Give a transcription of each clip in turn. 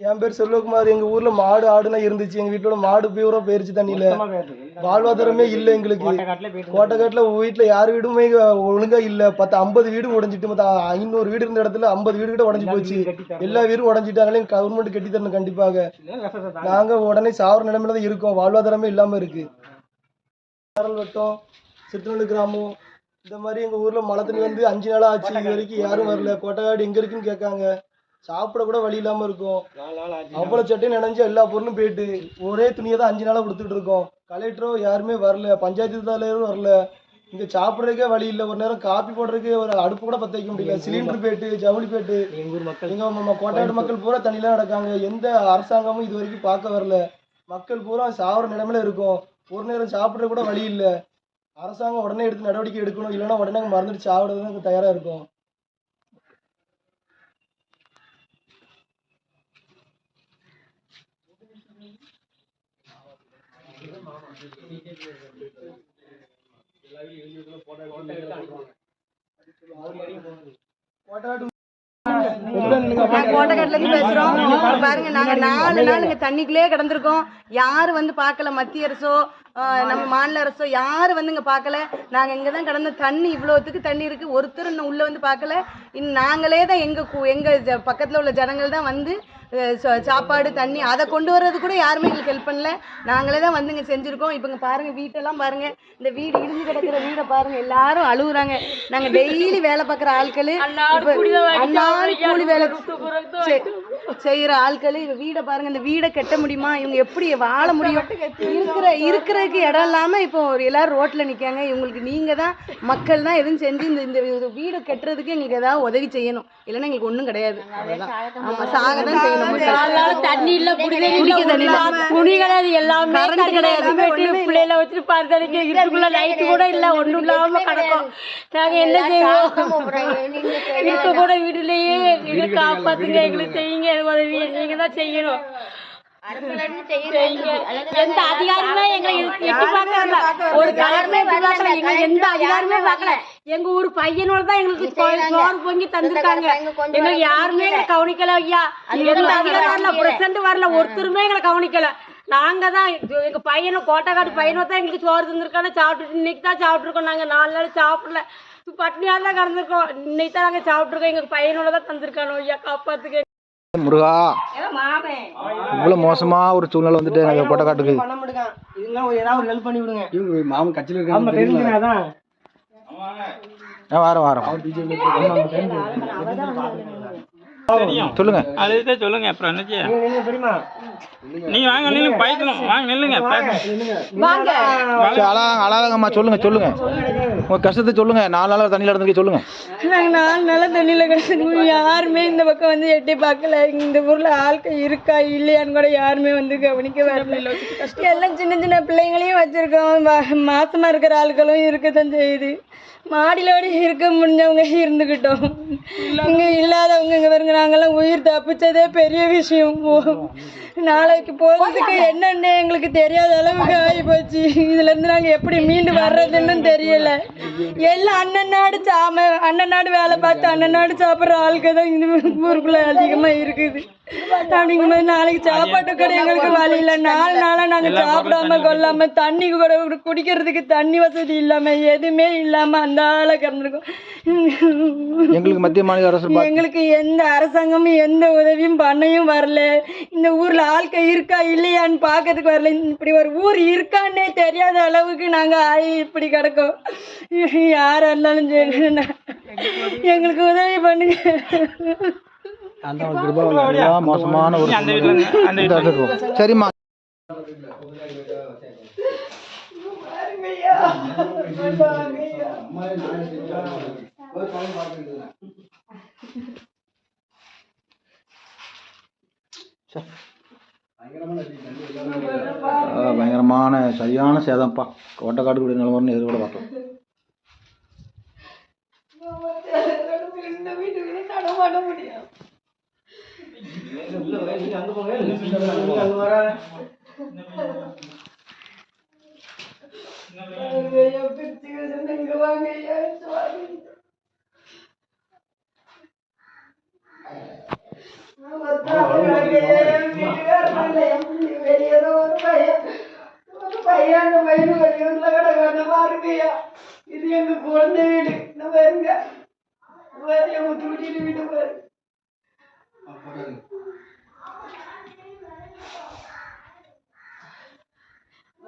என் பேர் செல்வகுமார். எங்க ஊர்ல மாடு ஆடுலாம் இருந்துச்சு. எங்க வீட்டோட மாடு பூரா போயிருச்சு தண்ணியில. வாழ்வாதாரமே இல்ல எங்களுக்கு. கோட்டைக்காட்டுல வீட்டுல யார் வீடுமே ஒழுங்கா இல்ல. பத்து ஐம்பது வீடு உடஞ்சிட்டு மொத்தம் ஐநூறு வீடு இருந்த இடத்துல ஐம்பது வீடு கிட்ட உடஞ்சு போச்சு. எல்லா வீடும் உடஞ்சிட்டாங்களே. கவர்மெண்ட் கட்டி தரணும் கண்டிப்பாக. நாங்க உடனே சாவர நிலைமையில தான் இருக்கோம். வாழ்வாதாரமே இல்லாம இருக்கு. வட்டம் சிற்றநல்லூர் கிராமம். இந்த மாதிரி எங்க ஊர்ல மழை தண்ணி வந்து அஞ்சு நாள் ஆச்சு. இது வரைக்கும் யாரும் வரல. கோட்டைக்காடு எங்க இருக்குன்னு கேட்காங்க. சாப்பிட கூட வழி இல்லாம இருக்கும். அவ்வளவு சட்டையும் நினைஞ்சு எல்லா பொருளும் போயிட்டு ஒரே துணியை தான் அஞ்சு நாளா கொடுத்துட்டு இருக்கோம். கலெக்டரோ யாருமே வரல. பஞ்சாயத்து தலைவரும் வரல. இங்க சாப்பிட்றதுக்கே வழி இல்லை. ஒரு நேரம் காப்பி போடுறதுக்கு ஒரு அடுப்பு கூட பத்த வைக்க முடியல. சிலிண்டர் போயிட்டு ஜவுளி போயிட்டு. எங்க ம- கோட்டையாடு மக்கள் பூரா தண்ணியில நடக்காங்க. எந்த அரசாங்கமும் இது வரைக்கும் பார்க்க வரல. மக்கள் பூரா சாவர நிலைமையில இருக்கும். ஒரு நேரம் சாப்பிட்ற கூட வழி இல்லை. அரசாங்கம் உடனே எடுத்து நடவடிக்கை எடுக்கணும். இல்லைன்னா உடனே மறந்துட்டு சாப்பிடுறதுக்கு தயாரா இருக்கும். கோட்டையாடு நான் இருந்து பேசுறோம். பாருங்க நாங்க நாலு நாள் இங்க தண்ணிக்குள்ளே கிடந்திருக்கோம். யாரு வந்து பார்க்கல மத்திய அரசோ நம்ம மாநில அரசோ யாரு வந்து இங்க பார்க்கல? நாங்க இங்கதான் கிடந்த தண்ணி இவ்வளோத்துக்கு தண்ணி இருக்கு. ஒருத்தர் இன்னும் உள்ள வந்து பார்க்கல. இன் நாங்களே தான் எங்க கு- எங்க ஜ- பக்கத்துல உள்ள ஜனங்கள் தான் வந்து சாப்பாடு தண்ணி அதை கொண்டு வர்றது கூட யாருமே எங்களுக்கு ஹெல்ப் பண்ணல. நாங்களே தான் வந்து இங்க செஞ்சிருக்கோம். இப்போ இங்க பாருங்க வீட்டெல்லாம் பாருங்க. இந்த வீடு இடிஞ்சு கிடக்குற வீடை பாருங்க. எல்லாரும் அழுகுறாங்க நாங்க டெய்லி வேலை பார்க்குற ஆட்கள் அன்னாள் கூலி வேலை செ- செய்யற ஆட்கள் இவ வீடை பாருங்க. இந்த வீடை கட்ட முடியுமா? இவங்க எப்படி வாழ முடியும்? இருக்கிற இருக்கிறதுக்கு இடம் இல்லாம இப்போ எல்லாரும் ரோட்ல நிக்காங்க இவங்களுக்கு நீங்க தான் மக்கள் தான் எதுவும் செஞ்சு இந்த இந்த வீடு கட்டுறதுக்கு எங்களுக்கு ஏதாவது உதவி செய்யணும். இல்லைன்னா எங்களுக்கு ஒண்ணும் கிடையாது. அவ்வளவுதான். ஆமா சாக தான் செய்யணும். தண்ணி இல்ல துணி கிடையாது. எல்லாமே. பிள்ளைல வச்சுட்டு பார்த்தனைக்கு இதுக்குள்ள லைட் கூட இல்ல ஒண்ணும் இல்லாம கிடக்கும். நாங்க என்ன செய்வோம்? இருக்க கூட வீடுலயே இது காப்பாத்துங்க எங்களுக்கு செய்யுங்க உதவி நீங்க தான் செய்யணும். எந்த அதிகாரமே எங்களை எட்டி பார்க்கல ஒரு கலருமே பார்க்கல. எங்க எந்த அதிகாரமே பார்க்கல. எங்க ஊர் பையனோட தான் எங்களுக்கு சோறு பொங்கி தந்திருக்காங்க. எங்களுக்கு யாருமே எங்களை கவனிக்கல ஐயா. வரல பிரசிடண்ட் வரல ஒருத்தருமே எங்களை கவனிக்கல. நாங்க தான் எங்க பையனும் கோட்டைக்காட்டு பையனோ தான் எங்களுக்கு சோறு தந்திருக்காங்க. சாப்பிட்டுட்டு இன்னைக்கு தான் சாப்பிட்டுருக்கோம். நாங்க நாலு நாள் சாப்பிடல. பட்னியாக தான் கிடந்திருக்கோம் இன்னைக்கு தான் நாங்க சாப்பிட்டுருக்கோம். எங்க பையனோட தான் தந்திருக்கானோ ஐயா. காப்பாத்துக்க முருகா. இவ்வளவு மோசமா ஒரு சூழ்நிலை வந்துட்டு எனக்கு கொட்டக்காட்டுக்கு. பண்ண முடியுங்க இதெல்லாம் ஏதாவது ஒரு ஹெல்ப் பண்ணி விடுங்க இவங்க மாமன் கட்சியில் ஆமா தெரிஞ்சுங்க அதான். ஆ வாரம் வாரம். சொல்லுங்க. அதுதான் சொல்லுங்க அப்புறம் என்னச்சு? நீங்க வாங்க நில்லுங்க பயக்கணும் வாங்க நில்லுங்க அழாதங்கம்மா சொல்லுங்க சொல்லுங்க. உங்க கஷ்டத்தை சொல்லுங்க. நாலு நாள் தண்ணியில் இருந்துக்க சொல்லுங்க. நாங்க நாலு நாளா தண்ணியில கிடந்துருக்கோம். யாருமே இந்த பக்கம் வந்து எட்டி பார்க்கல. இந்த ஊர்ல ஆட்கள் இருக்கா இல்லையான்னு கூட யாருமே வந்து கவனிக்க வரல. எல்லாம் சின்ன சின்ன பிள்ளைங்களையும் வச்சிருக்கோம். மா- மாசமா இருக்கிற ஆட்களும் இருக்கத்தான் செய்யுது. மாடியிலோட இருக்க முடிஞ்சவங்க இருந்துக்கிட்டோம் இங்க இல்லாதவங்க இங்க வருங்க நாங்கெல்லாம் உயிர் தப்பிச்சதே பெரிய விஷயம். நாளைக்கு போறதுக்கு என்னன்னு எங்களுக்கு தெரியாத அளவுக்கு ஆகி போச்சு இதுல இருந்து நாங்க எப்படி மீண்டு வர்றதுன்னு தெரியல. எல்லாம் அண்ணன் நாடு சாம அண்ணன் நாடு வேலை பார்த்து அண்ணன் நாடு சாப்பிட்ற ஆளுக்கு தான் இந்த ஊருக்குள்ள அதிகமா இருக்குது. அப்படிங்கும்போது நாளைக்கு சாப்பாட்டு கூட எங்களுக்கு வழி இல்லை. நாலு நாளா நாங்க சாப்பிடாம கொள்ளாம தண்ணி கூட குடி- குடிக்கிறதுக்கு தண்ணி வசதி இல்லாம எதுவுமே இல்லாம அந்த ஆளை கிடந்திருக்கோம் எங்களுக்கு மத்திய மாநில அரசு எங்களுக்கு எந்த அரசாங்கமும் எந்த உதவியும் பண்ணையும் வரல. இந்த ஊர்ல ஆட்க இருக்கா இல்லையான்னு பார்க்கறதுக்கு வரல. இப்படி ஒரு ஊர் இருக்கான்னே தெரியாத அளவுக்கு நாங்க ஆகி இப்படி கிடக்கோம். யாரா இருந்தாலும் சரி. எங்களுக்கு உதவி பண்ணுங்க. அந்த மோசமான ஒரு. சரிம்மா. பயங்கரமான சரியான சேதம்ப்பா. கோட்டைக்காடு கூடிய நிலவரம் எதிர்கூட பார்க்கலாம் வாங்க வெளியேற ஒரு பையன் ஒரு பையன் அந்த பையன் வெளியூர்ல கிடக்கான பாருங்கய்யா இது எங்க குழந்தை வீடு. நம்ம எங்க? தூட்டிட்டு வீடு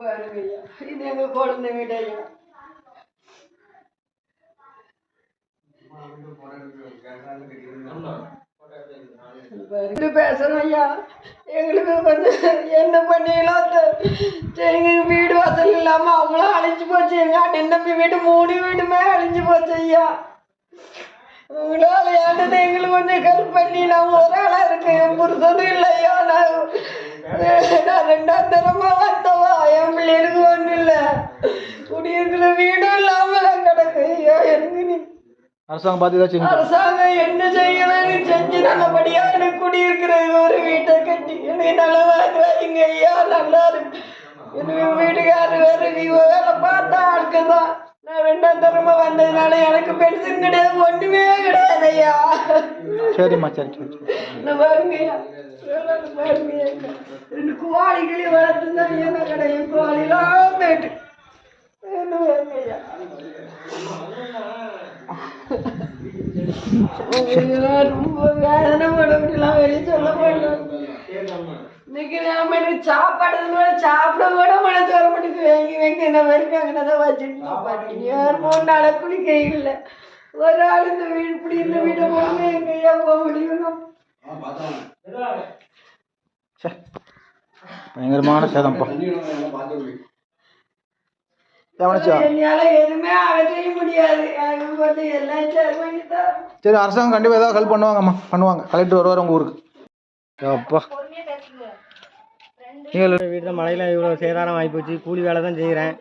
பாருங்கய்யா இது எங்க குழந்தை வீடு ஐயா இப்படி பேசணும் ஐயா எங்களுக்கு கொஞ்சம் என்ன பண்ணீங்களோ தெ- எங்க வீடு வாசல் இல்லாம அவங்களும் அழிஞ்சு போச்சு எங்க அண்ணன் தம்பி வீடு மூணு வீடுமே அழிஞ்சு போச்சு ஐயா உங்களால ஏண்டது எங்களுக்கு கொஞ்சம் ஹெல்ப் பண்ணி நான் ஒரு ஆளா இருக்கேன் என் புருஷனும் இல்லையா நான் நான் ரெண்டாம் தரமா வந்தவா? என் பிள்ளைகளுக்கு ஒன்றும் இல்லை. குடியிருக்கிற வீடும் இல்லாம நான் கிடக்கு. ஐயா எனக்கு நீ? அரசாங்கம் பார்த்து ஏதாச்சும் அரசாங்கம் என்ன செய்யணும்னு செஞ்சு நல்லபடியா எனக்கு குடியிருக்கிறது ஒரு வீட்டை கட்டி. எனக்கு நல்லா வைங்க ஐயா நல்லா இருக்கு எனக்கு வீட்டுக்காரர் வேற நீ வேலை பார்த்தா ஆளுக்குதான் நான் ரெண்டாம் தரமா வந்ததுனால எனக்கு பென்ஷன் கிடையாது ஒண்ணுமே கிடையாது ஐயா சரிம்மா சரி சரி சரி. இந்த பாருங்க ஐயா வேலை பாருங்க ஐயா. ரெண்டு கோழிகளி வளர்த்துதான் என்ன கிடையாது கோழிலாம் போயிட்டு. ரொம்ப வேதனை படலாம் வெளியே சொல்ல மாட்டோம் இன்னைக்கு நாம எனக்கு சாப்பாடு கூட சாப்பிட கூட மனசு வர மாட்டேங்குது. வாங்கி வாங்கி என்ன வரைக்கும் அங்கதான் வச்சுட்டு யார் மூணு நாளை குளிக்க இல்லை. ஒரு ஆள் இந்த வீடு இப்படி இந்த வீட்டை போகணும் எங்க ஐயா போக முடியும். பயங்கரமான என்னால எதுவுமே அகற்ற முடியாது. எனக்கு வந்து எல்லாம் சரி அரசாங்கம் கண்டிப்பாக ஏதாவது ஹெல்ப் பண்ணுவாங்கம்மா. பண்ணுவாங்க. கலெக்டர் வருவார் உங்கள் ஊருக்கு. அப்பா. நீங்கள் வீட்டில் மழையில் இவ்வளோ சேதாரம் ஆகிப்போச்சு. கூலி வேலை தான் செய்கிறேன்.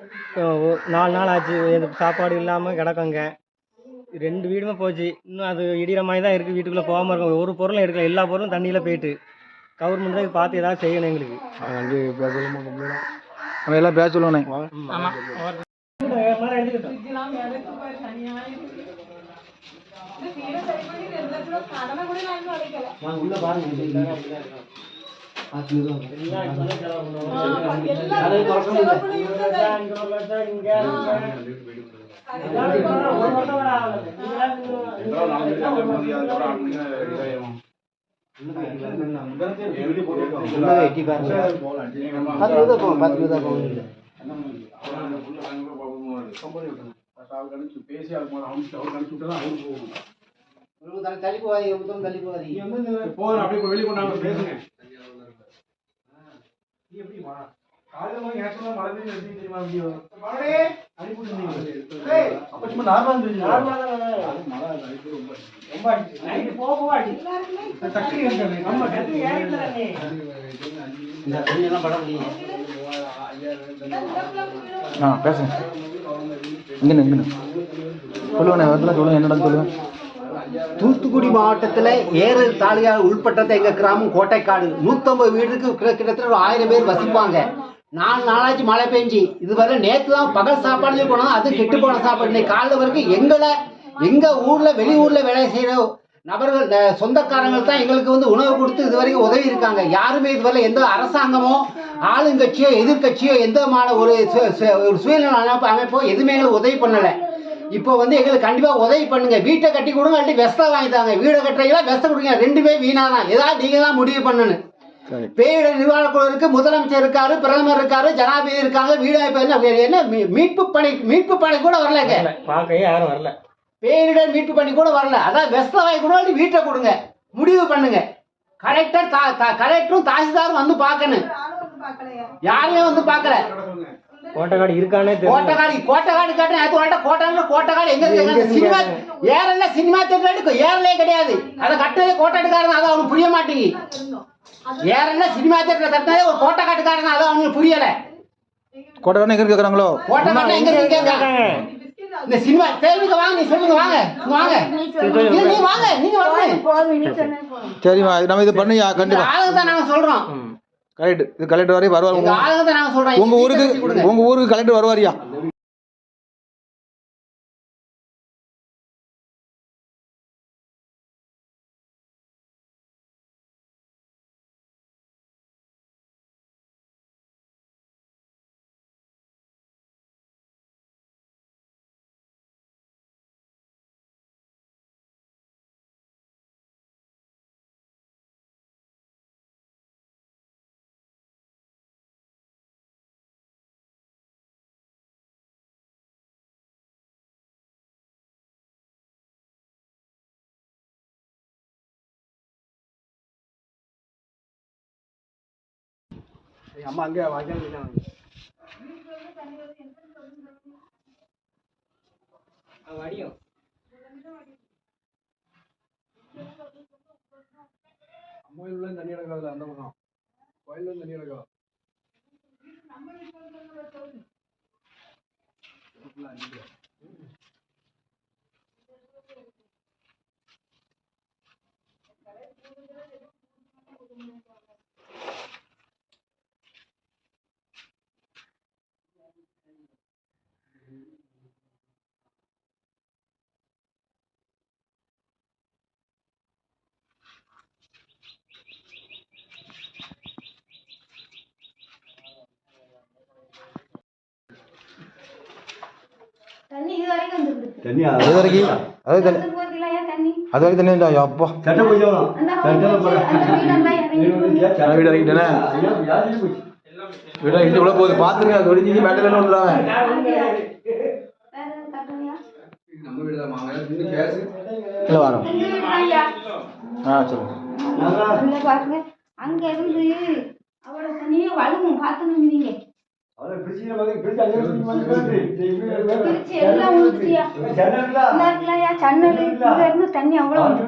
நாலு நாள் ஆச்சு. எனக்கு சாப்பாடு இல்லாமல் கிடக்குங்க ரெண்டு வீடுமே போச்சு. இன்னும் அது இடிகிற மாதிரி தான் இருக்குது வீட்டுக்குள்ளே போகாமல் இருக்கும். ஒரு பொருளும் எடுக்கல. எல்லா பொருளும் தண்ணியில் போயிட்டு. கவர்மெண்ட் தான் பார்த்து ஏதாவது செய்யணும் எங்களுக்கு. நம்ம எல்லாம் பேச சொல்லுவானே பேசி அது அவர் கணிச்சு விட்டா தான் அவருக்கு போகணும் தள்ளி போகாதீங்க தள்ளி போகாதீங்க போதும் அப்படியே வெளியே கொண்டாங்க பேசுங்க நீ எப்படிமா காலையில போய் எனக்கு தான் மழை பெய்யுது எப்படி தெரியுமா வீடியோ? மழை? அனுப்பிட்டு அப்ப சும்மா நார்மலா இருந்துச்சு மழை அடிப்பு ரொம்ப ரொம்ப சக்தி இருக்காது நம்ம இந்த தண்ணியெல்லாம் பட முடியும் ஆ பேசுங்க. இங்கே இங்கே சொல்லுவேண்ணே அதெல்லாம் சொல்லுங்க என்னடா சொல்லுங்க. தூத்துக்குடி மாவட்டத்தில் ஏரல் தாலுகா உள்பட்டத்தை எங்கள் கிராமம் கோட்டைக்காடு. நூற்றம்பது வீடுக்கு கிட்ட- கிட்டத்தட்ட ஒரு ஆயிரம் பேர் வசிப்பாங்க. நாலு நாளாச்சு மழை பெஞ்சு. இதுவரை நேற்று தான் பகல் சாப்பாடு போனோம். அது கெட்டு போன சாப்பாடு. இன்னைக்கு காலைல வரைக்கும் எங்களை எங்கள் ஊரில் வெளியூரில் வேலை செய்கிற நபர்கள் சொந்தக்காரங்கள் தான் எங்களுக்கு வந்து உணவு கொடுத்து இது வரைக்கும் உதவி இருக்காங்க. யாருமே இதுவரை எந்த அரசாங்கமோ ஆளுங்கட்சியோ எதிர்க்கட்சியோ எந்த விதமான ஒரு சு- சு- ஒரு சுயநல அமைப்பு அமைப்போ எதுவுமே எங்களுக்கு உதவி பண்ணலை. இப்போ வந்து எங்களுக்கு கண்டிப்பாக உதவி பண்ணுங்க. வீட்டை கட்டி கொடுங்க இல்லாட்டி வெஸ்தை வாங்கி தாங்க. வீடை கட்டுறீங்களா வெஸ்தை கொடுங்க ரெண்டுமே வீணா தான் ஏதாவது நீங்கள் தான் முடிவு பண்ணணும். சரி பேரிடர் நிர்வாகக் குழு இருக்கு முதலமைச்சர் இருக்காரு பிரதமர் இருக்காரு ஜனாதிபதி இருக்காங்க வீடு என்ன மீட்பு பணி மீட்பு பணி கூட வரலங்க பார்க்கவே யாரும் வரல. பேரிடர் மீட்பு பண்ணி கூட வரல. அதான் வெஸ்தை வாங்கி கூட வீட்டை கொடுங்க. முடிவு பண்ணுங்க. கலெக்டர் தா தா- கலெக்டரும் தாசில்தாரும் வந்து பார்க்கணும். யாருமே வந்து பார்க்கல. கோட்டைக்காடு இருக்கானே கோட்டக்காடு கோட்டக்காடு காட்டு நேற்று வாழ்ட்ட கோட்டாங்க கோட்டக்காடு. எங்க இருக்கு சினிமா ஏறல சினிமா தேட்டர் ஏறலே கிடையாது. அதை கட்டுறதே கோட்டாட்டுக்காரன் அதை அவனுக்கு புரிய மாட்டேங்குது. ஏறல சினிமா தேட்டர் கட்டினதே ஒரு கோட்டக்காட்டுக்காரன். அதை அவனுக்கு புரியல. கோட்டை எங்கே கேட்குறாங்களோ கோட்டக்காட்டு எங்க இருக்காங்க? இந்த சினிமா தேவைக்கு வாங்க நீ சொல்லுங்க வாங்க. வாங்க. இல்ல, நீ வாங்க. நீங்க வாங்க. சரிம்மா நம்ம இது பண்ணியா? இந்த கண்டிப்பாக ஆளுங்க தான் நாங்க சொல்றோம். கரெக்ட். இது கலெக்டர் வரை வருவார். உங்க ஊருக்கு. உங்க ஊருக்கு கலெக்டர் வருவாரியா அம்மா அங்கே வாங்க கோயில் உள்ள தண்ணி கிடக்காதுல அந்த பக்கம். கோயில் தண்ணி தண்ணி இது வரைக்கும் வந்துருக்கு தண்ணி அது வரைக்கும் அது தண்ணி. அது வரைக்கும் இருந்தா அப்பா சட்டை வீடு வீடு உள்ள போகுது. பாத்துருங்க அது இல்லை வரோம். ஆ சொல்லுங்க. அங்க இருந்து அவ்வளவு தண்ணியே வழுவும் பார்த்துன்னு சன்னல் இங்க இருந்து தண்ணி அவ்வளவு வந்து.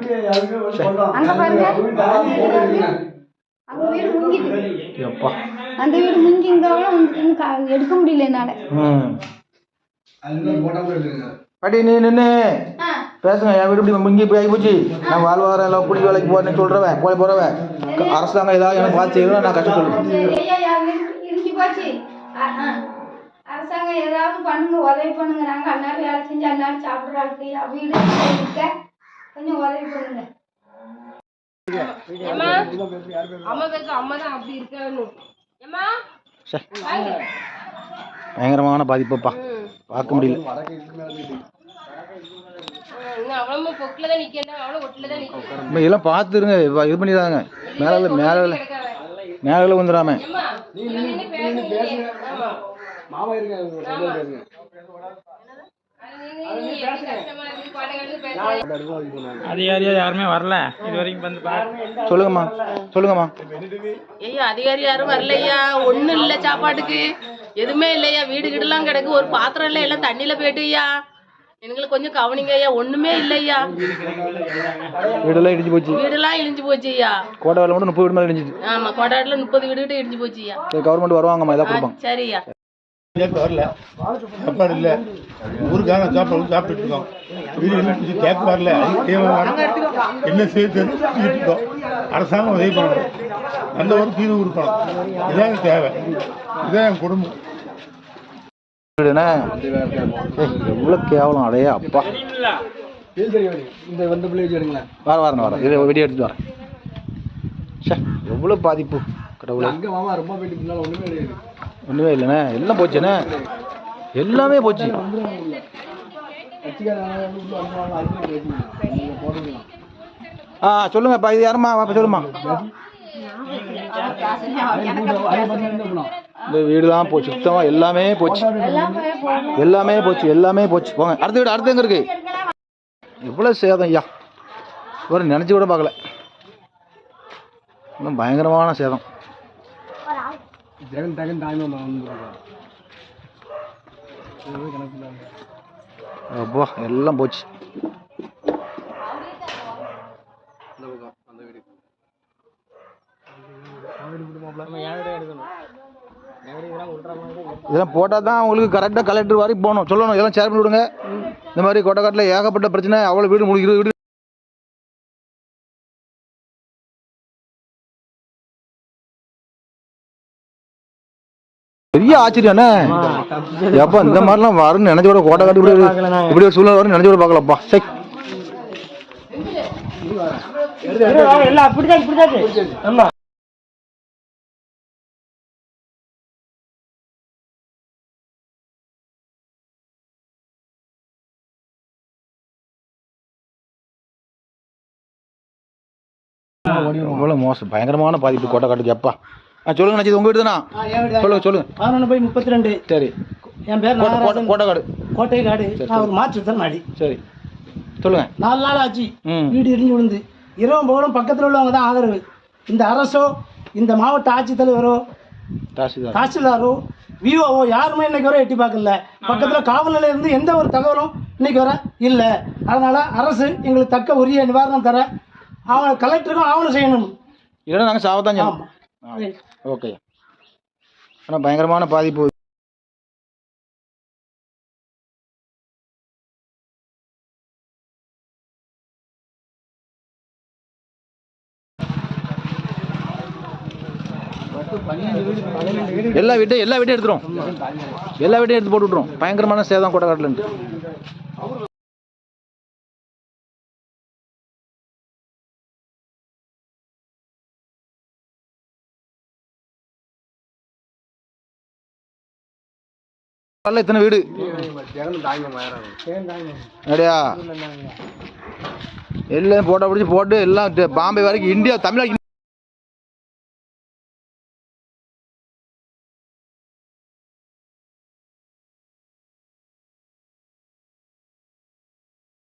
அங்க பாருங்க. அங்க வீடு முங்கிட்டு. அப்பா அந்த வீடு முங்கி இங்க அவ்வளவு வந்துட்டுன்னு கா- எடுக்க முடியல என்னால. பாட்டி நீ நின்று பேசுங்க என் வீடு இப்படி முங்கி போய் போச்சு. நான் வாழ்வாரம் எல்லாம் குடி வேலைக்கு போறேன்னு சொல்றவன் கோழி போறவன் அரசாங்கம் ஏதாவது எனக்கு பார்த்து செய்யணும் நான் கஷ்டம் சொல்லுவேன் அரசாங்கம் ஏதாவது பண்ணுங்க உதவி பண்ணுங்க. நாங்க அந்நேரம் வேலை செஞ்சு அந்நேரம் சாப்பிடுற ஆளுக்கு வீடு கொஞ்சம் உதவி பண்ணுங்க. அம்மா பேச அம்மா தான் அப்படி இருக்கணும் ஏம்மா? பயங்கரமான பாதிப்பப்பா. பார்க்க முடியல. இதெல்லாம் பார்த்துருங்க. இது பண்ணிடுறாங்க மேலே மேலே மேலே வந்துடாம மாமா இருக்கு அதிகாரியா யாருமே வரல. இது வரைக்கும் வந்து பாரு. சொல்லுங்கம்மா. சொல்லுங்கம்மா. ஐயா அதிகாரி யாரும் வரலையா? ஒண்ணும் இல்ல சாப்பாட்டுக்கு. எதுவுமே இல்லையா? வீடு வீடுலாம் கிடக்கு. ஒரு பாத்திரம் இல்ல எல்லாம் தண்ணியில போயிட்டுயா எங்களுக்கு கொஞ்சம் கவனிங்க ஐயா. ஒண்ணுமே இல்லையா வீடெல்லாம் இடிஞ்சு போச்சு. வீடெல்லாம் இடிஞ்சு போச்சு ஐயா. கோட்டை வேலை மட்டும் முப்பது வீடு மேலே இடிஞ்சிச்சு ஆமா கொண்டாட்டில் முப்பது வீடு கிட்ட இடிஞ்சு போச்சு ஐயா. கவர்மெண்ட் வருவாங்கம்மா இதாக கொடுப்பாங்க சரியா வரல. சாப்பாடு இல்லை. சாப்பாடு சாப்பிட்டு இருக்கோம். வீடு கேட்க வரல. என்ன செய்ய இருக்கோம். அரசாங்கம் உதவி பண்ணணும். நல்ல ஒரு தீர்வு கொடுக்கணும். இதான் தேவை. இதான் என் குடும்பம். வீடுண்ணே ஏய், கேவலம் அடையே அப்பா. இந்த வந்த பிள்ளை வச்சுருங்களேன் வர. வரேன் வரேன் இது வெடி எடுத்துட்டு வரேன். சே எவ்வளோ பாதிப்பு கடவுளே. அங்கே மாமா ரொம்ப போயிட்டு பின்னால் ஒன்றுமே கிடையாது ஒன்றுமே இல்லைண்ணே. எல்லாம் போச்சுண்ணே? எல்லாமே போச்சு. ஆ சொல்லுங்கப்பா இது யாரும்மா? வாப்பா சொல்லுமா இந்த வீடுலாம் போச்சு. சுத்தமாக எல்லாமே போச்சு. எல்லாமே போச்சு எல்லாமே போச்சு. போங்க அடுத்த வீடு அடுத்து எங்கே இருக்கு? எவ்வளோ சேதம் ஐயா. ஒரு நினச்சி கூட பார்க்கல. இன்னும் பயங்கரமான சேதம். ஜெகன் டகன் தாய்மா வந்துருக்காங்க கணக்கு அப்பா எல்லாம் போச்சு அந்த பக்கம் அந்த வீடு நம்ம என் வீடு எடுக்கணும் என் வீடு இதெல்லாம் போட்டால் தான் அவங்களுக்கு கரெக்டாக கலெக்டர் வரைக்கும் போகணும். சொல்லணும் இதெல்லாம் ஷேர் பண்ணி விடுங்க இந்த மாதிரி கொட்டக்காட்டில் ஏகப்பட்ட பிரச்சனை அவ்வளோ வீடு முடிக்கிறது வீடு பெரிய ஆச்சரியம்ண்ணே எப்பா இந்த மாதிரிலாம் வரும்னு நினைச்ச கூட கோட்டை காட்டி இப்படி இப்படி ஒரு சூழ்நிலை வரும்னு நினைச்ச கூட பார்க்கலப்பா. சரி எல்லாம் அப்படிதான் இப்படிதான் ஆமா. எவ்வளோ மோசம். பயங்கரமான பாதிப்பு கோட்டை காட்டுக்கு எப்பா ஆ சொல்லுங்க நினச்சது உங்கள் வீடு தானா. சொல்லுங்க சொல்லுங்க பதினொன்று போய் முப்பத்தி ரெண்டு சரி. என் பேர் கோட்டை கோட்டைக்காடு. கோட்டை காடு நான் ஒரு மாற்றுத்திறனாளி சரி. சொல்லுங்க. நாலு நாள் ஆச்சு. வீடு இடிஞ்சு விழுந்து. இரவும் பகலும் பக்கத்தில் உள்ளவங்க தான் ஆதரவு. இந்த அரசோ இந்த மாவட்ட ஆட்சித்தலைவரோ தாசில்தார். தாசில்தாரோ விஓஓ யாருமே இன்னைக்கு வரை எட்டி பார்க்கல. பக்கத்தில் காவல் இருந்து எந்த ஒரு தகவலும் இன்னைக்கு வரை இல்லை. அதனால அரசு எங்களுக்கு தக்க உரிய நிவாரணம் தர அவன் கலெக்டருக்கும் ஆவணம் செய்யணும். இல்லைன்னா நாங்கள் சாவத்தான் செய்யணும் ஓகே. ஆனால் பயங்கரமான பாதிப்பு. எல்லா வீட்டையும் எல்லா வீட்டையும் எடுத்துரும் எல்லா வீட்டையும் எடுத்து போட்டு விட்ருவோம் பயங்கரமான சேதம் கொட்டக்காட்டில் இத்தனை வீடு? அப்படியா? எல்லாம் போட்டோ பிடிச்சி போட்டு எல்லாம் பாம்பே வரைக்கும் இந்தியா தமிழ்நாடு